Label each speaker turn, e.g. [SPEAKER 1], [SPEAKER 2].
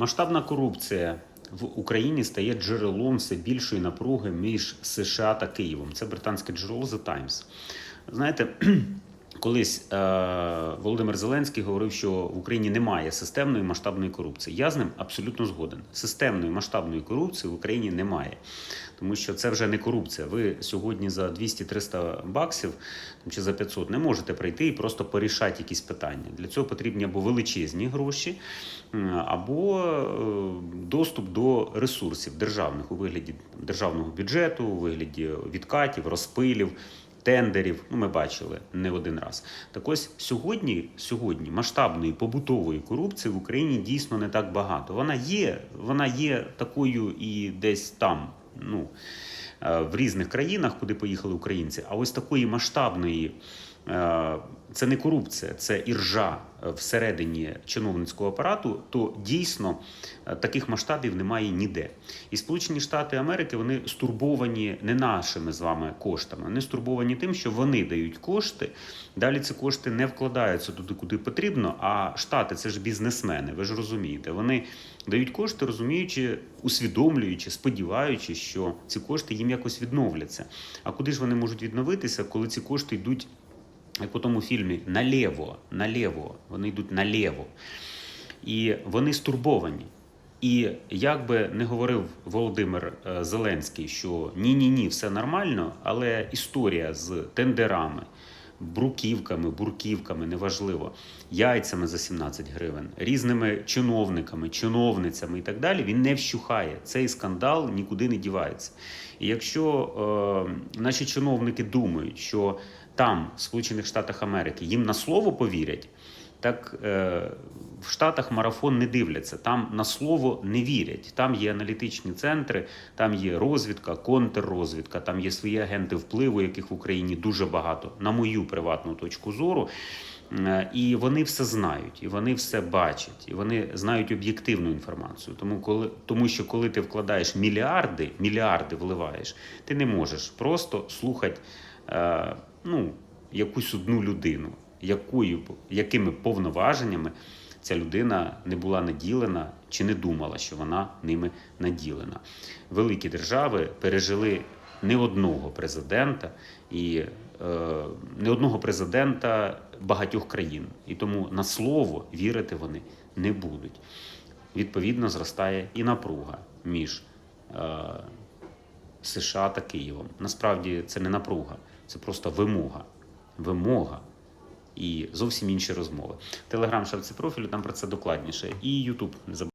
[SPEAKER 1] Масштабна корупція в Україні стає джерелом все більшої напруги між США та Києвом. Це британське джерело The Times. Знаєте, колись е, Володимир Зеленський говорив, що в Україні немає системної масштабної корупції. Я з ним абсолютно згоден. Системної масштабної корупції в Україні немає. Тому що це вже не корупція. Ви сьогодні за 200-300 баксів чи за 500 не можете прийти і просто порішати якісь питання. Для цього потрібні або величезні гроші, або е, доступ до ресурсів державних у вигляді державного бюджету, у вигляді відкатів, розпилів. Тендерів, ну ми бачили не один раз. Так ось сьогодні, сьогодні масштабної побутової корупції в Україні дійсно не так багато. Вона є, вона є такою і десь там, ну е, в різних країнах, куди поїхали українці. А ось такої масштабної це не корупція, це іржа е, всередині чиновницького апарату, то дійсно е, таких масштабів немає ніде. І Сполучені Штати Америки вони стурбовані не нашими з вами коштами, вони стурбовані тим, що вони дають кошти. Далі ці кошти не вкладаються туди, куди потрібно. А штати це ж бізнесмени. Ви ж розумієте, вони дають кошти, розуміючи, усвідомлюючи, сподіваючись, що ці кошти їм якось відновляться. А куди ж вони можуть відновитися, коли ці кошти йдуть? Як у тому фільмі наліво, наліво, вони йдуть наліво. І вони стурбовані. І як би не говорив Володимир е, Зеленський, що ні-ні ні, все нормально, але історія з тендерами, бруківками, бурківками, неважливо, яйцями за 17 гривень, різними чиновниками, чиновницями і так далі, він не вщухає. Цей скандал нікуди не дівається. І якщо е, наші чиновники думають, що там, в Сполучених Штатах Америки, їм на слово повірять. Так е, в Штатах марафон не дивляться, там на слово не вірять. Там є аналітичні центри, там є розвідка, контррозвідка, там є свої агенти впливу, яких в Україні дуже багато, на мою приватну точку зору. Е, І вони все знають, і вони все бачать, і вони знають об'єктивну інформацію. Тому, коли тому, що коли ти вкладаєш мільярди, мільярди вливаєш, ти не можеш просто слухати е, ну, якусь одну людину, якою, якими повноваженнями ця людина не була наділена чи не думала, що вона ними наділена. Великі держави пережили не одного президента і е, не одного президента багатьох країн. І тому на слово вірити вони не будуть. Відповідно, зростає і напруга між е, США та Києвом. Насправді це не напруга, це просто вимога. Вимога і зовсім інші розмови. Телеграм шапці профілю там про це докладніше. І Ютуб не забувайте.